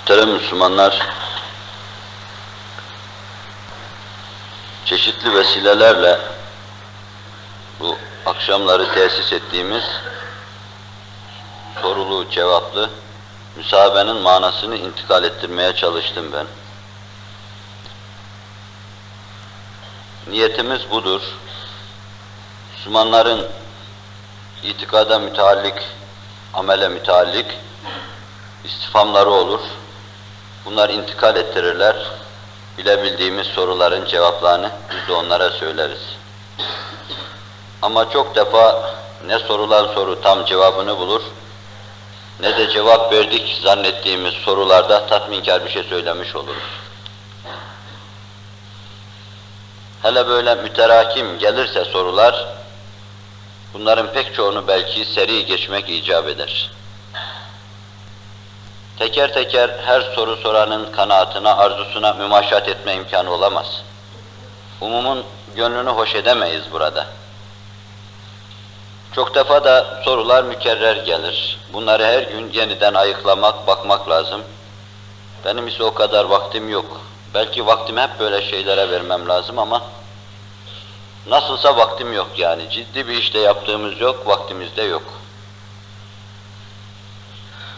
Muhterem Müslümanlar, çeşitli vesilelerle bu akşamları tesis ettiğimiz sorulu cevaplı müsahabenin manasını intikal ettirmeye çalıştım ben. Niyetimiz budur. Müslümanların itikada müteallik, amele müteallik istifamları olur. Bunlar intikal ettirirler. Bilebildiğimiz soruların cevaplarını biz de onlara söyleriz. Ama çok defa ne sorulan soru tam cevabını bulur, ne de cevap verdik zannettiğimiz sorularda tatminkar bir şey söylemiş oluruz. Hele böyle müterakim gelirse sorular, bunların pek çoğunu belki seri geçmek icap eder. Teker teker her soru soranın kanaatına, arzusuna mümaşat etme imkanı olamaz. Umumun gönlünü hoş edemeyiz burada. Çok defa da sorular mükerrer gelir. Bunları her gün yeniden ayıklamak, bakmak lazım. Benim ise o kadar vaktim yok. Belki vaktimi hep böyle şeylere vermem lazım ama nasılsa vaktim yok yani. Ciddi bir işte yaptığımız yok, vaktimiz de yok.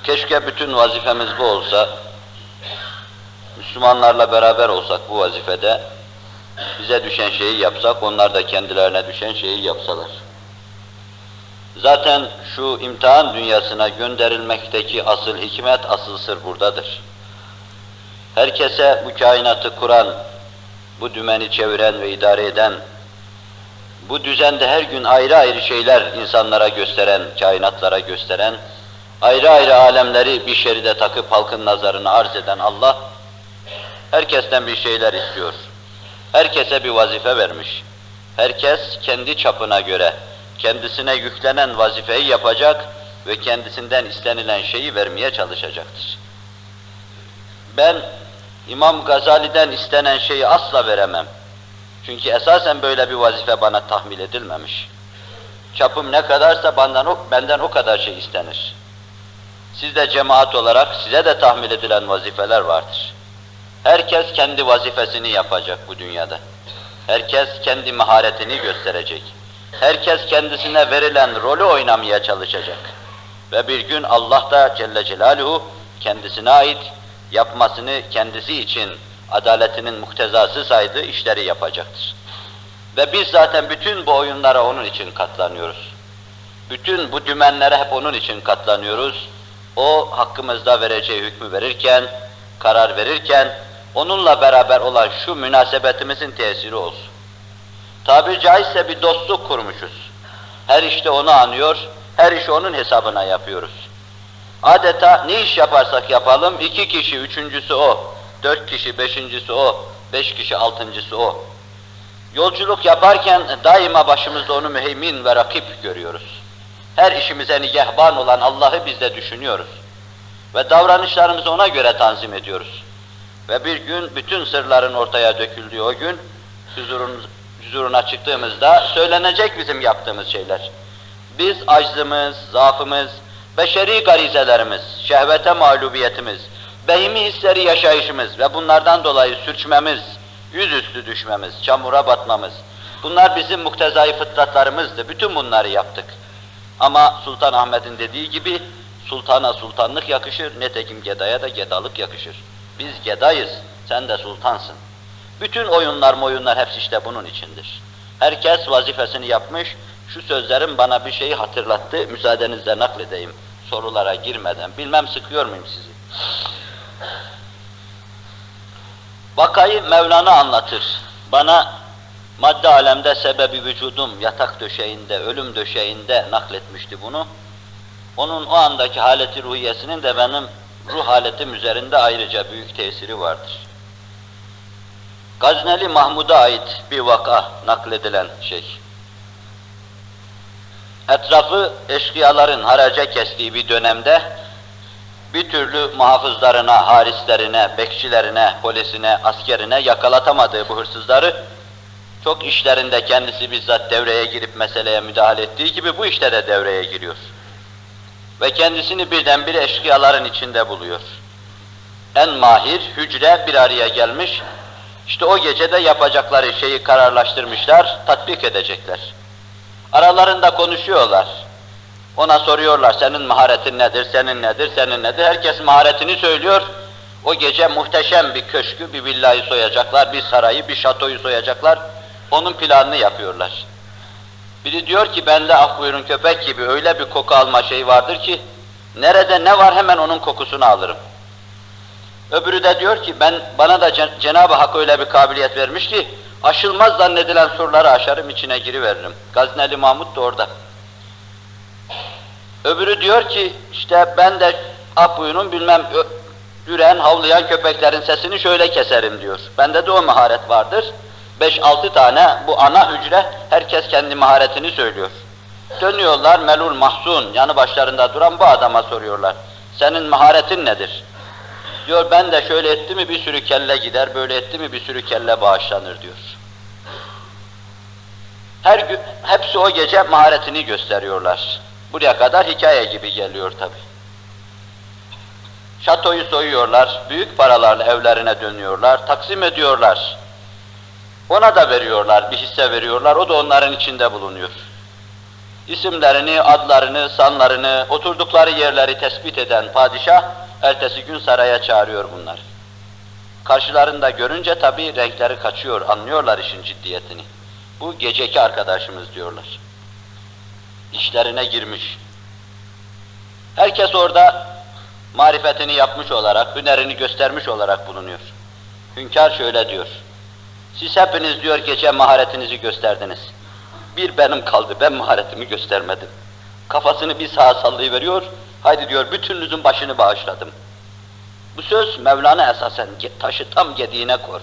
Keşke bütün vazifemiz bu olsa, Müslümanlarla beraber olsak bu vazifede, bize düşen şeyi yapsak, onlar da kendilerine düşen şeyi yapsalar. Zaten şu imtihan dünyasına gönderilmekteki asıl hikmet, asıl sır buradadır. Herkese bu kainatı kuran, bu dümeni çeviren ve idare eden, bu düzende her gün ayrı ayrı şeyler insanlara gösteren, kainatlara gösteren, ayrı ayrı alemleri bir şeride takıp halkın nazarına arz eden Allah, herkesten bir şeyler istiyor. Herkese bir vazife vermiş. Herkes kendi çapına göre, kendisine yüklenen vazifeyi yapacak ve kendisinden istenilen şeyi vermeye çalışacaktır. Ben İmam Gazali'den istenen şeyi asla veremem. Çünkü esasen böyle bir vazife bana tahmil edilmemiş. Çapım ne kadarsa benden o, benden o kadar şey istenir. Siz de cemaat olarak size de tahmil edilen vazifeler vardır. Herkes kendi vazifesini yapacak bu dünyada. Herkes kendi maharetini gösterecek. Herkes kendisine verilen rolü oynamaya çalışacak. Ve bir gün Allah da Celle Celaluhu kendisine ait yapmasını kendisi için adaletinin muhtezası saydığı işleri yapacaktır. Ve biz zaten bütün bu oyunlara onun için katlanıyoruz. Bütün bu dümenlere hep onun için katlanıyoruz. O hakkımızda vereceği hükmü verirken, karar verirken, onunla beraber olan şu münasebetimizin tesiri olsun. Tabiri caizse bir dostluk kurmuşuz. Her işte onu anıyor, her işi onun hesabına yapıyoruz. Adeta ne iş yaparsak yapalım, iki kişi, üçüncüsü o, dört kişi, beşincisi o, beş kişi, altıncısı o. Yolculuk yaparken daima başımızda onu müheymin ve rakip görüyoruz. Her işimize nigehban olan Allah'ı biz de düşünüyoruz. Ve davranışlarımızı ona göre tanzim ediyoruz. Ve bir gün bütün sırların ortaya döküldüğü o gün, huzurun, huzuruna çıktığımızda söylenecek bizim yaptığımız şeyler. Biz aczımız, zaafımız, beşeri garizelerimiz, şehvete mağlubiyetimiz, behimi hisleri yaşayışımız ve bunlardan dolayı sürçmemiz, yüzüstü düşmemiz, çamura batmamız, bunlar bizim muktezai fıtratlarımızdı. Bütün bunları yaptık. Ama Sultan Ahmet'in dediği gibi, sultana sultanlık yakışır, netekim gedaya da gedalık yakışır. Biz gedayız, sen de sultansın. Bütün oyunlar oyunlar hepsi işte bunun içindir. Herkes vazifesini yapmış, şu sözlerim bana bir şeyi hatırlattı, müsaadenizle nakledeyim sorulara girmeden. Bilmem sıkıyor muyum sizi? Vakayı Mevlana anlatır. Bana madde alemde sebebi vücudum yatak döşeğinde, ölüm döşeğinde nakletmişti bunu. Onun o andaki haleti ruhiyesinin de benim ruh haletim üzerinde ayrıca büyük tesiri vardır. Gazneli Mahmud'a ait bir vaka nakledilen şey. Etrafı eşkıyaların haraca kestiği bir dönemde bir türlü muhafızlarına, harislerine, bekçilerine, polisine, askerine yakalatamadığı bu hırsızları çok işlerinde kendisi bizzat devreye girip meseleye müdahale ettiği gibi bu işte de devreye giriyor. Ve kendisini birdenbire eşkıyaların içinde buluyor. en mahir hücre bir araya gelmiş. İşte o gecede yapacakları şeyi kararlaştırmışlar, tatbik edecekler. Aralarında konuşuyorlar. Ona soruyorlar, senin maharetin nedir, senin nedir, senin nedir? Herkes maharetini söylüyor. O gece muhteşem bir köşkü, bir villayı soyacaklar, bir sarayı, bir şatoyu soyacaklar. Onun planını yapıyorlar. Biri diyor ki, bende af buyurun köpek gibi öyle bir koku alma şeyi vardır ki, nerede ne var hemen onun kokusunu alırım. Öbürü de diyor ki, ben bana da Cen- Cenab-ı Hak öyle bir kabiliyet vermiş ki, aşılmaz zannedilen surları aşarım, içine giriveririm. Gazneli Mahmud da orada. Öbürü diyor ki, işte ben de Akbuyu'nun bilmem ö- üren, havlayan köpeklerin sesini şöyle keserim diyor. Bende de o maharet vardır. 5-6 tane bu ana hücre, herkes kendi maharetini söylüyor. Dönüyorlar, melul mahzun, yanı başlarında duran bu adama soruyorlar. Senin maharetin nedir? Diyor ben de şöyle etti mi bir sürü kelle gider, böyle etti mi bir sürü kelle bağışlanır diyor. Her gün, hepsi o gece maharetini gösteriyorlar. Buraya kadar hikaye gibi geliyor tabi. Şatoyu soyuyorlar, büyük paralarla evlerine dönüyorlar, taksim ediyorlar. Ona da veriyorlar, bir hisse veriyorlar, o da onların içinde bulunuyor. İsimlerini, adlarını, sanlarını, oturdukları yerleri tespit eden padişah, ertesi gün saraya çağırıyor bunları. Karşılarında görünce tabii renkleri kaçıyor, anlıyorlar işin ciddiyetini. Bu geceki arkadaşımız diyorlar. İşlerine girmiş. Herkes orada marifetini yapmış olarak, hünerini göstermiş olarak bulunuyor. Hünkâr şöyle diyor. Siz hepiniz diyor gece maharetinizi gösterdiniz. Bir benim kaldı, ben maharetimi göstermedim. Kafasını bir sağa sallayıveriyor, haydi diyor bütününüzün başını bağışladım. Bu söz Mevlana esasen taşı tam gediğine kor.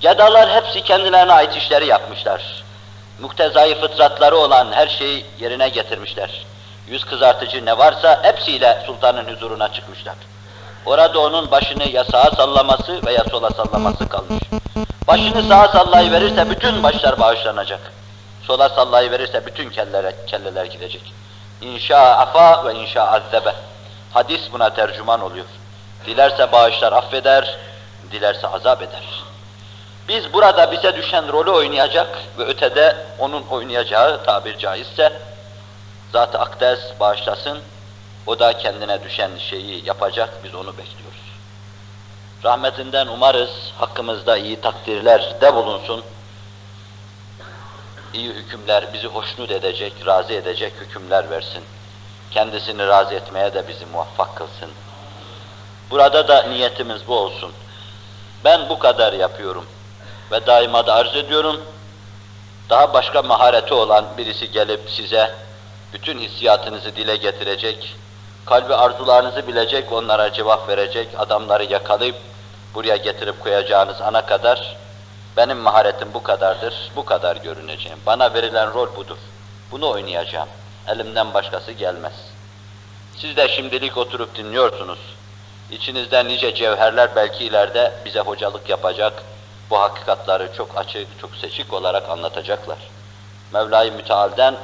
Gedalar hepsi kendilerine ait işleri yapmışlar. Muktezai fıtratları olan her şeyi yerine getirmişler. Yüz kızartıcı ne varsa hepsiyle sultanın huzuruna çıkmışlar. Orada onun başını ya sağa sallaması veya sola sallaması kalmış. Başını sağa sallayıverirse bütün başlar bağışlanacak. Sola sallayıverirse bütün kelleler, kelleler gidecek. İnşa afa ve inşa azzebe. Hadis buna tercüman oluyor. Dilerse bağışlar affeder, dilerse azap eder. Biz burada bize düşen rolü oynayacak ve ötede onun oynayacağı tabir caizse Zat-ı Akdes bağışlasın, o da kendine düşen şeyi yapacak, biz onu bekliyoruz. Rahmetinden umarız hakkımızda iyi takdirler de bulunsun. İyi hükümler bizi hoşnut edecek, razı edecek hükümler versin. Kendisini razı etmeye de bizi muvaffak kılsın. Burada da niyetimiz bu olsun. Ben bu kadar yapıyorum ve daima da arz ediyorum. Daha başka mahareti olan birisi gelip size bütün hissiyatınızı dile getirecek, kalbi arzularınızı bilecek, onlara cevap verecek, adamları yakalayıp buraya getirip koyacağınız ana kadar benim maharetim bu kadardır, bu kadar görüneceğim. Bana verilen rol budur. Bunu oynayacağım. Elimden başkası gelmez. Siz de şimdilik oturup dinliyorsunuz. İçinizden nice cevherler belki ileride bize hocalık yapacak, bu hakikatları çok açık, çok seçik olarak anlatacaklar. Mevla-i Müteal'den